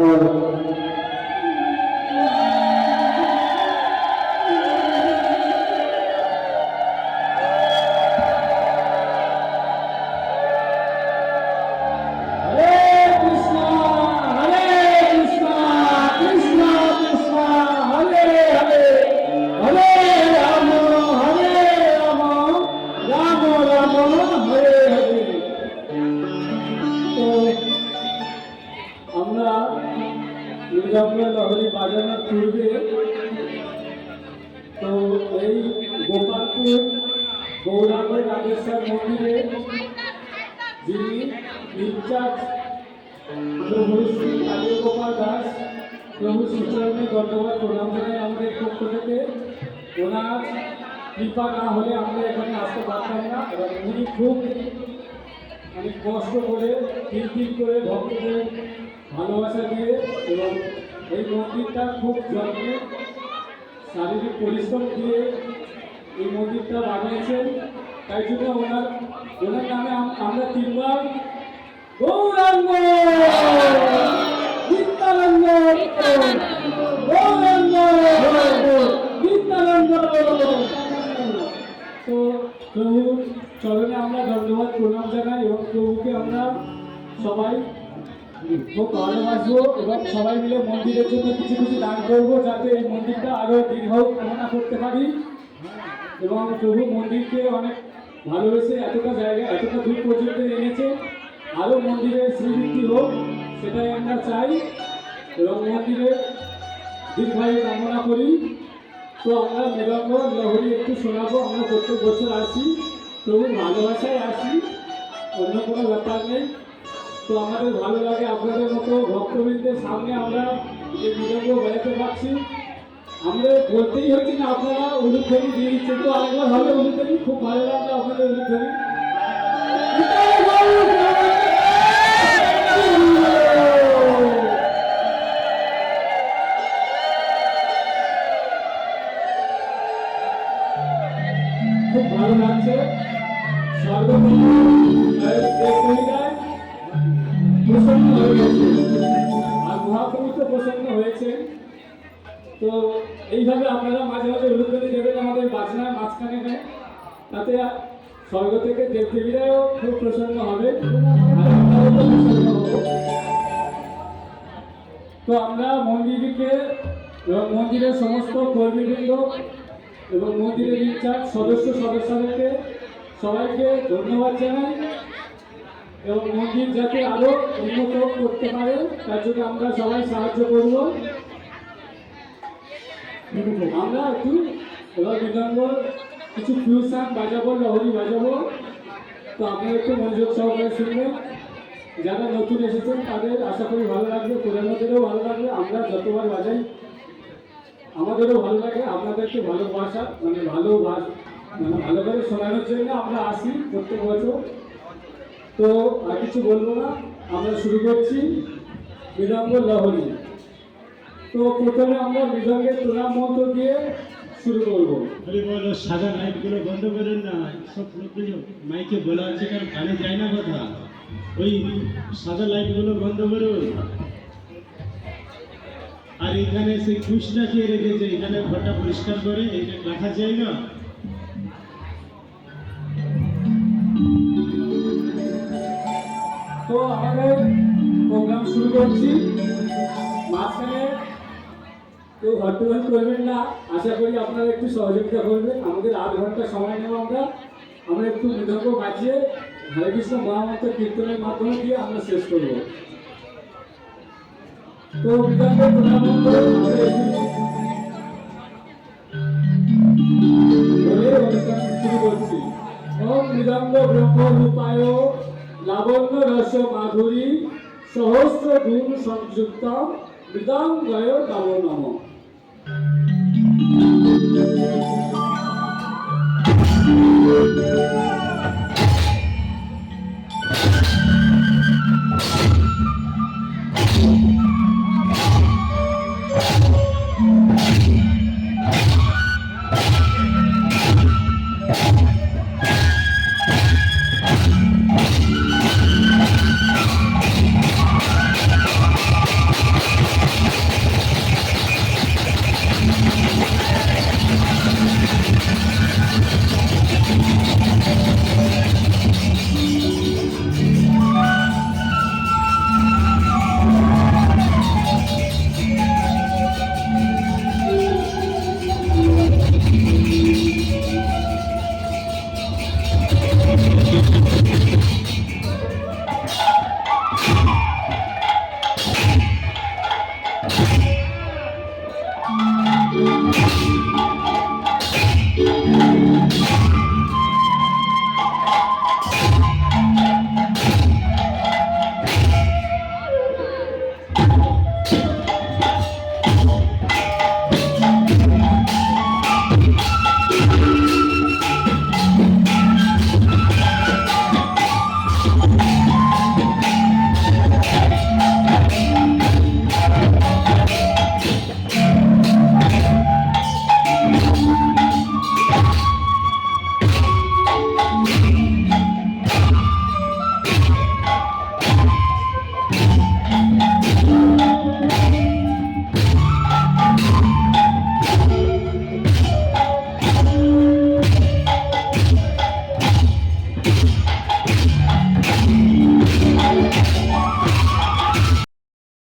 হরে দুর্গাপুর লহরি বাজানোর পূর্বে তো এই গোপালপুর গৌরাঙ্গ রামেশ্বর মন্দিরে যিনি ইনচার্জ প্রভু দাস, প্রভু শ্রীচরণে ধন্যবাদ প্রণাম জানাই আমাদের পক্ষ থেকে। ওনার কৃপা না হলে আমরা এখানে আসতে পারতাম না এবং উনি খুব অনেক কষ্ট করে তিন তিন করে ভক্তদের ভালোবাসা দিয়ে এবং এই মন্দিরটা খুব যত্নে, শারীরিক পরিশ্রম দিয়ে এই মন্দিরটা বানিয়েছেন। তাই জন্য ওনার ওনার নামে আম- আমরা তিনবার গৌরাঙ্গ! নিত্যানন্দ! গৌরাঙ্গ! নিত্যানন্দ! তো প্রভু চরণে আমরা ধন্যবাদ, প্রণাম জানাই এবং প্রভুকে আমরা সবাই ভালোবাসবো এবং সবাই মিলে মন্দিরের জন্য কিছু কিছু দান করব যাতে এই মন্দিরটা আরও দীর্ঘ কামনা করতে পারি। এবং প্রভু মন্দিরকে অনেক ভালোবেসে এতটা জায়গা, এতটা দূর পর্যন্ত এনেছে। আরও মন্দিরের শ্রীবৃদ্ধি হোক, সেটাই আমরা চাই। এবং মন্দিরের দীর্ঘায়ু কামনা করি। তো আমরা মৃদঙ্গ লহরি একটু শোনাবো, আমরা প্রত্যেক বছর আসি। প্রভু ভালোবাসায় আসি, অন্য কোনো ব্যাপার নেই। তো আমাদের ভালো লাগে আপনাদের মতো ভক্তবৃন্দের সামনে আমরা এই বিতর্ক বেড়াতে পারছি। আমাদের বলতেই হচ্ছে না আপনারা উলুধ্বনি দিয়ে দিচ্ছেন। তো আরেকবার হবে উলুধ্বনি খুব ভালো লাগল আপনাদের উলুধ্বনি। আর মহাপ্রভু প্রসন্ন হয়েছে তো এইভাবে আপনারা মাঝে মাঝে উলুধ্বনি দেবেন আমাদের বাজনার মাঝখানে নেয় তাতে স্বর্গ থেকে দেবদেবীরাও খুব প্রসন্ন হবে। তো আমরা মন্দিরকে মন্দিরের সমস্ত কর্মীবৃন্দ এবং মন্দিরের ইনচার্জ, সদস্য, সদস্যদেরকে সবাইকে ধন্যবাদ জানাই। এবং মন্দির যাতে আরও উন্নত করতে পারে, তার জন্য আমরা সবাই সাহায্য করব। আমরা একটু এবার মৃদঙ্গ কিছু ফিউশন বাজাবো, লহরি বাজাবো। তো আপনারা একটু মনোযোগ সহকারে শুনবেন। যারা নতুন এসেছেন, তাদের আশা করি ভালো লাগবে, পুরানোদেরও ভালো লাগবে, আমরা যতবার বাজাই, আমাদেরও ভালো লাগে, আপনাদেরকে ভালোবাসা মানে ভালো মানে ভালো করে শোনানোর জন্য আমরা আসি প্রত্যেক বছর। তো আর কিছু বলব না, আমরা শুরু করছি মৃদঙ্গ লহরি। তো প্রথমে আমরা মৃদঙ্গের প্রণাম মন্ত্র দিয়ে শুরু করব। সাদা লাইটগুলো বন্ধ করেন না, সব মাইকে বলা আছে, কারণ কানে যায় না কথা। ওই সাদা লাইটগুলো বন্ধ করুন। আর এখানে সেই খুশটা খেয়ে রেখেছে এখানে ঘরটা পরিষ্কার করে, এটা রাখা যায় না। তো আমাদের প্রোগ্রাম শুরু করছি। মাঝখানে কেউ হট্টগোল করবেন না। আশা করি আপনারা একটু সহযোগিতা করবেন। আমাদের আধ ঘণ্টা সময় নেব আমরা। আমরা একটু মৃদঙ্গ বাজিয়ে হরে কৃষ্ণ মহামন্ত্র কীর্তনের মাধ্যমে দিয়ে আমরা শেষ করব। তো বলে অনুষ্ঠান শুরু করছি। ওম মৃদঙ্গ ব্রহ্ম রূপায় লাবণ্য রস মাধুরী সহস্র গুণ সংযুক্ত মৃদাঙ্গয় নব